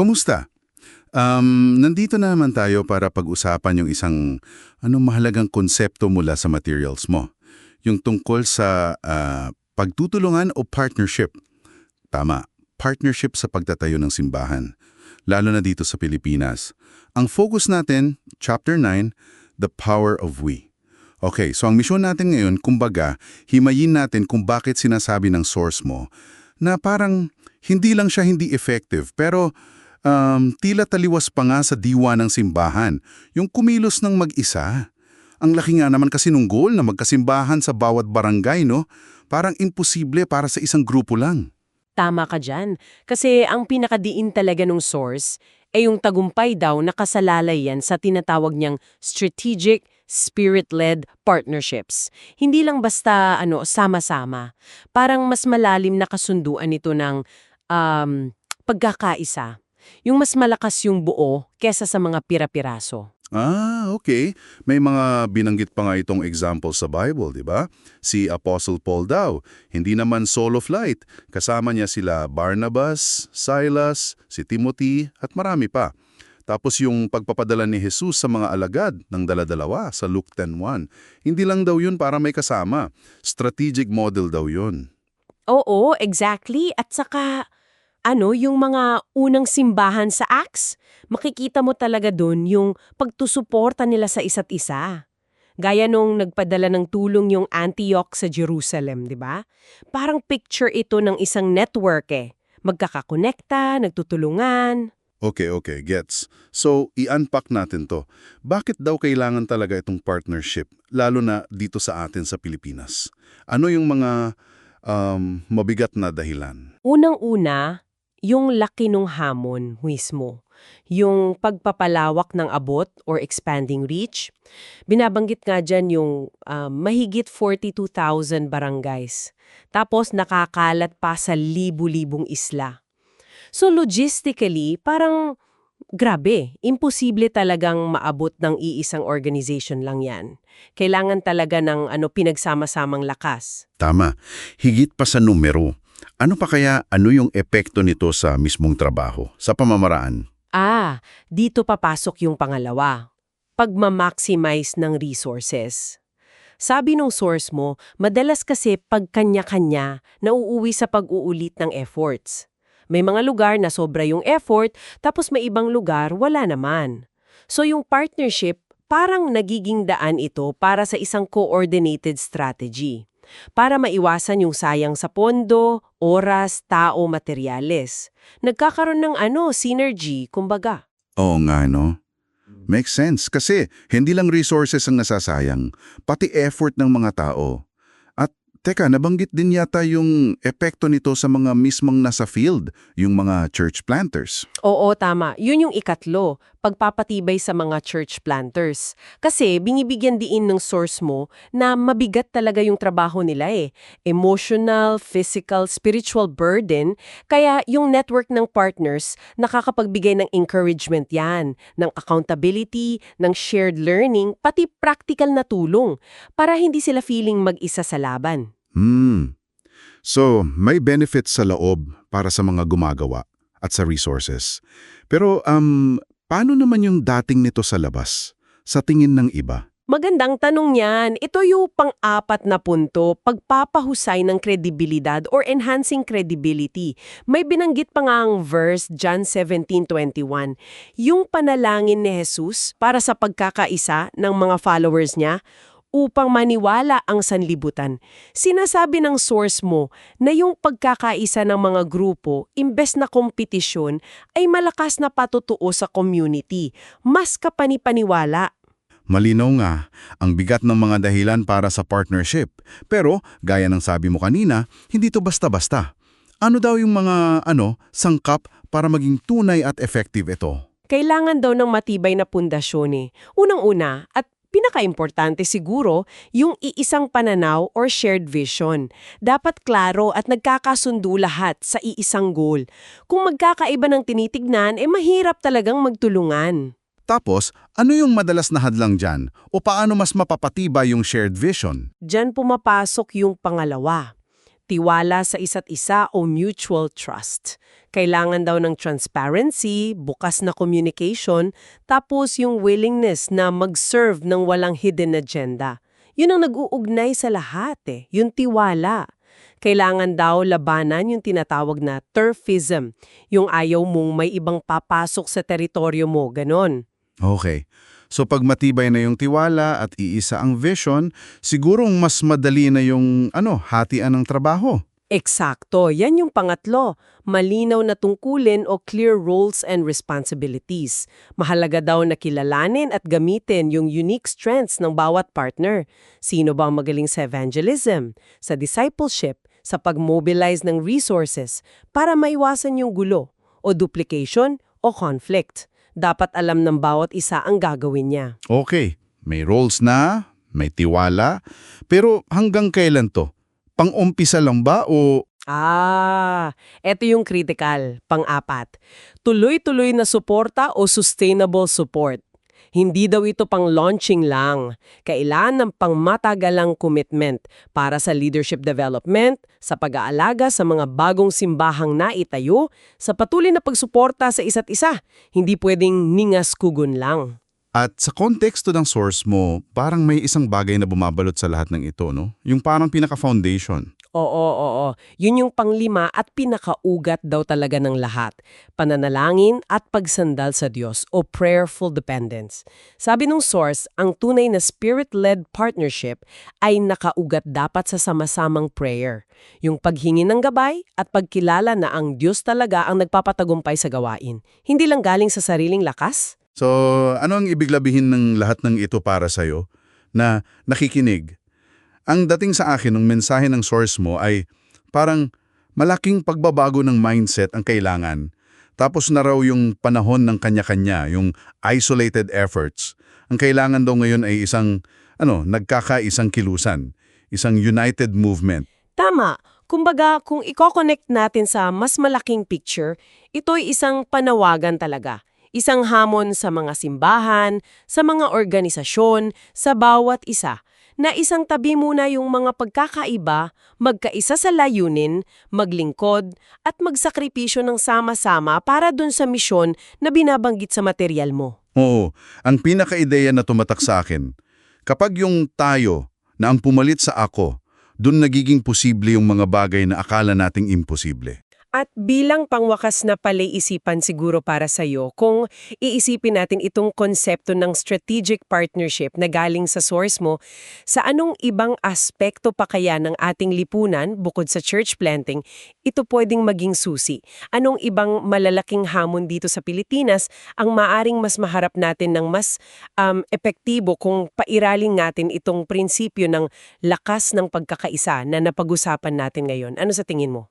Kumusta? Um, nandito na naman tayo para pag-usapan yung isang anong mahalagang konsepto mula sa materials mo. Yung tungkol sa ah, pagtutulungan o partnership. Tama, partnership sa pagtatayo ng simbahan. Lalo na dito sa Pilipinas. Ang focus natin, Chapter 9, The Power of We. Okay, so ang misyon natin ngayon, kumbaga, himayin natin kung bakit sinasabi ng source mo na parang hindi lang siya hindi effective, pero um, tila taliwas pa nga sa diwa ng simbahan, yung kumilos ng mag-isa. Ang laki nga naman kasi nung goal na magkasimbahan sa bawat barangay, no? Parang imposible para sa isang grupo lang. Tama ka dyan. Kasi ang pinakadiin talaga ng source ay yung tagumpay daw na kasalalay yan sa tinatawag niyang strategic, spirit-led partnerships. Hindi lang basta ano sama-sama. Parang mas malalim na kasunduan ito ng um, pagkakaisa. Yung mas malakas yung buo kesa sa mga pira-piraso. Ah, okay. May mga binanggit pa nga itong example sa Bible, di ba? Si Apostle Paul daw, hindi naman solo flight. Kasama niya sila Barnabas, Silas, si Timothy, at marami pa. Tapos yung pagpapadala ni Jesus sa mga alagad ng daladalawa sa Luke 10.1. Hindi lang daw yun para may kasama. Strategic model daw yun. Oo, exactly. At saka, ano, yung mga unang simbahan sa Acts, makikita mo talaga dun yung pagtusuporta nila sa isa't isa. Gaya nung nagpadala ng tulong yung Antioch sa Jerusalem, di ba? Parang picture ito ng isang network eh. Magkakakonekta, nagtutulungan. Okay, okay, gets. So, i-unpack natin to. Bakit daw kailangan talaga itong partnership, lalo na dito sa atin sa Pilipinas? Ano yung mga um, mabigat na dahilan? Unang-una, yung laki ng hamon mismo. Yung pagpapalawak ng abot or expanding reach. Binabanggit nga dyan yung ah, mahigit 42,000 barangays. Tapos nakakalat pa sa libu-libong isla. So logistically, parang grabe, imposible talagang maabot ng iisang organization lang yan. Kailangan talaga ng ano pinagsama-samang lakas. Tama. Higit pa sa numero. Ano pa kaya ano yung epekto nito sa mismong trabaho, sa pamamaraan? Ah, dito papasok yung pangalawa. Pagmamaximize ng resources. Sabi nung source mo, madalas kasi pagkanya-kanya nauuwi sa pag-uulit ng efforts. May mga lugar na sobra yung effort, tapos may ibang lugar wala naman. So yung partnership, parang nagiging daan ito para sa isang coordinated strategy. Para maiwasan yung sayang sa pondo, oras, tao, materyales. Nagkakaroon ng ano, synergy, kumbaga. Oo nga, no? Makes sense kasi hindi lang resources ang nasasayang, pati effort ng mga tao. Teka, nabanggit din yata yung epekto nito sa mga mismong nasa field, yung mga church planters. Oo, tama. Yun yung ikatlo, pagpapatibay sa mga church planters. Kasi binibigyan diin ng source mo na mabigat talaga yung trabaho nila eh. Emotional, physical, spiritual burden. Kaya yung network ng partners nakakapagbigay ng encouragement yan, ng accountability, ng shared learning, pati practical na tulong para hindi sila feeling mag-isa sa laban. Hmm. So, may benefits sa loob para sa mga gumagawa at sa resources. Pero, um, paano naman yung dating nito sa labas? Sa tingin ng iba? Magandang tanong yan. Ito yung pang-apat na punto, pagpapahusay ng kredibilidad or enhancing credibility. May binanggit pa nga ang verse, John 17.21. Yung panalangin ni Jesus para sa pagkakaisa ng mga followers niya upang maniwala ang sanlibutan. Sinasabi ng source mo na yung pagkakaisa ng mga grupo, imbes na kompetisyon, ay malakas na patutuo sa community. Mas kapanipaniwala. Malinaw nga, ang bigat ng mga dahilan para sa partnership. Pero, gaya ng sabi mo kanina, hindi to basta-basta. Ano daw yung mga, ano, sangkap para maging tunay at effective ito? Kailangan daw ng matibay na pundasyon eh. Unang-una, at pinaka-importante siguro, yung iisang pananaw or shared vision. Dapat klaro at nagkakasundo lahat sa iisang goal. Kung magkakaiba ng tinitignan, eh mahirap talagang magtulungan. Tapos, ano yung madalas na hadlang dyan? O paano mas mapapatibay yung shared vision? Diyan pumapasok yung pangalawa. Tiwala sa isa't isa o mutual trust. Kailangan daw ng transparency, bukas na communication, tapos yung willingness na mag-serve ng walang hidden agenda. Yun ang nag-uugnay sa lahat eh, yung tiwala. Kailangan daw labanan yung tinatawag na turfism, yung ayaw mong may ibang papasok sa teritoryo mo, ganon. Okay. So pag matibay na yung tiwala at iisa ang vision, sigurong mas madali na yung ano, hatian ng trabaho. Eksakto, yan yung pangatlo. Malinaw na tungkulin o clear roles and responsibilities. Mahalaga daw na kilalanin at gamitin yung unique strengths ng bawat partner. Sino ba ang magaling sa evangelism, sa discipleship, sa pag-mobilize ng resources para maiwasan yung gulo o duplication o conflict. Dapat alam ng bawat isa ang gagawin niya. Okay, may roles na, may tiwala, pero hanggang kailan to? Pang-umpisa lang ba o Ah, eto yung critical, pang-apat. Tuloy-tuloy na suporta o sustainable support. Hindi daw ito pang launching lang. Kailan ng pangmatagalang commitment para sa leadership development, sa pag-aalaga sa mga bagong simbahang naitayo, sa patuloy na pagsuporta sa isa't isa. Hindi pwedeng ningas kugon lang. At sa konteksto ng source mo, parang may isang bagay na bumabalot sa lahat ng ito, no? Yung parang pinaka-foundation. Oo, oo. Yun yung panglima at pinakaugat daw talaga ng lahat. Pananalangin at pagsandal sa Diyos o prayerful dependence. Sabi nung source, ang tunay na spirit-led partnership ay nakaugat dapat sa sama-samang prayer. Yung paghingi ng gabay at pagkilala na ang Diyos talaga ang nagpapatagumpay sa gawain. Hindi lang galing sa sariling lakas. So, ano ang ibig labihin ng lahat ng ito para sa'yo na nakikinig? Ang dating sa akin ng mensahe ng source mo ay parang malaking pagbabago ng mindset ang kailangan. Tapos na raw yung panahon ng kanya-kanya, yung isolated efforts. Ang kailangan daw ngayon ay isang, ano, nagkakaisang kilusan, isang united movement. Tama. Kumbaga, kung i-connect natin sa mas malaking picture, ito'y isang panawagan talaga. Isang hamon sa mga simbahan, sa mga organisasyon, sa bawat isa, na isang tabi muna yung mga pagkakaiba, magkaisa sa layunin, maglingkod, at magsakripisyo ng sama-sama para dun sa misyon na binabanggit sa material mo. Oo, ang pinaka-ideya na tumatak sa akin, kapag yung tayo na ang pumalit sa ako, dun nagiging posible yung mga bagay na akala nating imposible. At bilang pangwakas na palaisipan siguro para sa'yo, kung iisipin natin itong konsepto ng strategic partnership na galing sa source mo, sa anong ibang aspekto pa kaya ng ating lipunan, bukod sa church planting, ito pwedeng maging susi? Anong ibang malalaking hamon dito sa Pilipinas ang maaring mas maharap natin ng mas um, epektibo kung pairaling natin itong prinsipyo ng lakas ng pagkakaisa na napag-usapan natin ngayon? Ano sa tingin mo?